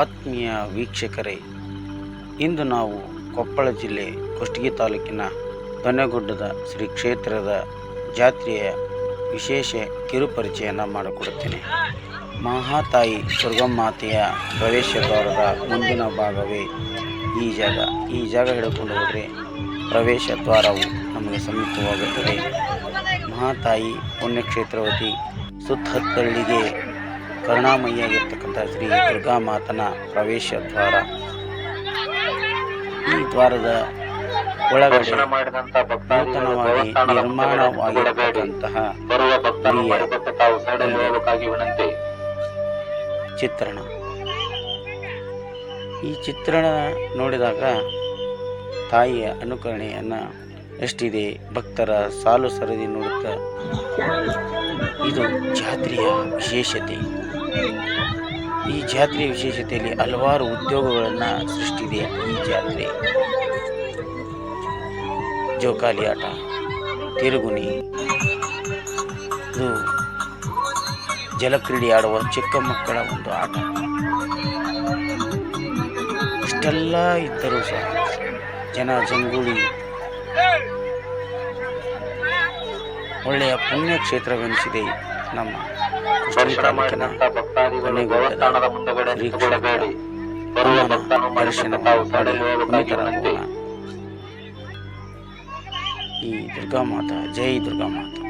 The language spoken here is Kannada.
ಆತ್ಮೀಯ ವೀಕ್ಷಕರೇ, ಇಂದು ನಾವು ಕೊಪ್ಪಳ ಜಿಲ್ಲೆ ಕುಷ್ಟಗಿ ತಾಲೂಕಿನ ದೊನ್ನೆಗುಡ್ಡದ ಶ್ರೀ ಕ್ಷೇತ್ರದ ಜಾತ್ರೆಯ ವಿಶೇಷ ಕಿರುಪರಿಚಯನ್ನು ಮಾಡಿಕೊಡುತ್ತೇನೆ. ಮಹಾತಾಯಿ ಸುರ್ಗಮ್ಮಾತೆಯ ಪ್ರವೇಶ ದ್ವಾರದ ಮುಂದಿನ ಭಾಗವೇ ಈ ಜಾಗ. ಈ ಜಾಗ ಹಿಡ್ಕೊಂಡು ಹೋದರೆ ಪ್ರವೇಶ ದ್ವಾರವು ನಮಗೆ ಸಮೀಪವಾಗುತ್ತದೆ. ಮಹಾತಾಯಿ ಪುಣ್ಯಕ್ಷೇತ್ರವತಿ ಸುತ್ತಹತ್ತಳ್ಳಿಗೆ ಕರುಣಾಮಯಿಯಾಗಿರ್ತಕ್ಕಂಥ ಶ್ರೀ ದುರ್ಗಾ ಮಾತನ ಪ್ರವೇಶ ದ್ವಾರ. ಈ ದ್ವಾರದ ಒಳಗಡೆ ನೂತನವಾಗಿ. ನಿರ್ಮಾಣವಾಗಿರ್ತಕ್ಕಂತಹ ಚಿತ್ರಣ. ಈ ಚಿತ್ರಣ ನೋಡಿದಾಗ ತಾಯಿಯ ಅನುಕರಣೆಯನ್ನು ಎಷ್ಟಿದೆ ಭಕ್ತರ ಸಾಲು ಸರದಿ ನೋಡುತ್ತಾ ಇದು ಜಾತ್ರೆಯ ವಿಶೇಷತೆ. ಈ ಜಾತ್ರೆಯ ವಿಶೇಷತೆಯಲ್ಲಿ ಹಲವಾರು ಉದ್ಯೋಗಗಳನ್ನು ಸೃಷ್ಟಿದೆ ಈ ಜಾತ್ರೆ. ಜೋಕಾಲಿ ಆಟ ತಿರುಗುನಿ ಇದು ಜಲಕ್ರೀಡೆ ಆಡುವ ಚಿಕ್ಕ ಮಕ್ಕಳ ಒಂದು ಆಟ. ಇಷ್ಟೆಲ್ಲ ಇದ್ದರೂ ಸಹ ಜನ ಜಂಗೂಳಿ ಒಳ್ಳೆಯ ಪುಣ್ಯಕ್ಷೇತ್ರವೆನಿಸಿದೆ ನಮ್ಮ ಶ್ರೀಕಂಠನ ಕೊನೆಗೊಳ್ಳದ ವೀಕ್ಷಕರ ಪರಮನ ದರ್ಶನ ಪಡೆದು ಪುನೀತರಾಗುವ ಈ ದುರ್ಗಾ ಮಾತಾ ಜೈ ದುರ್ಗಾ ಮಾತಾ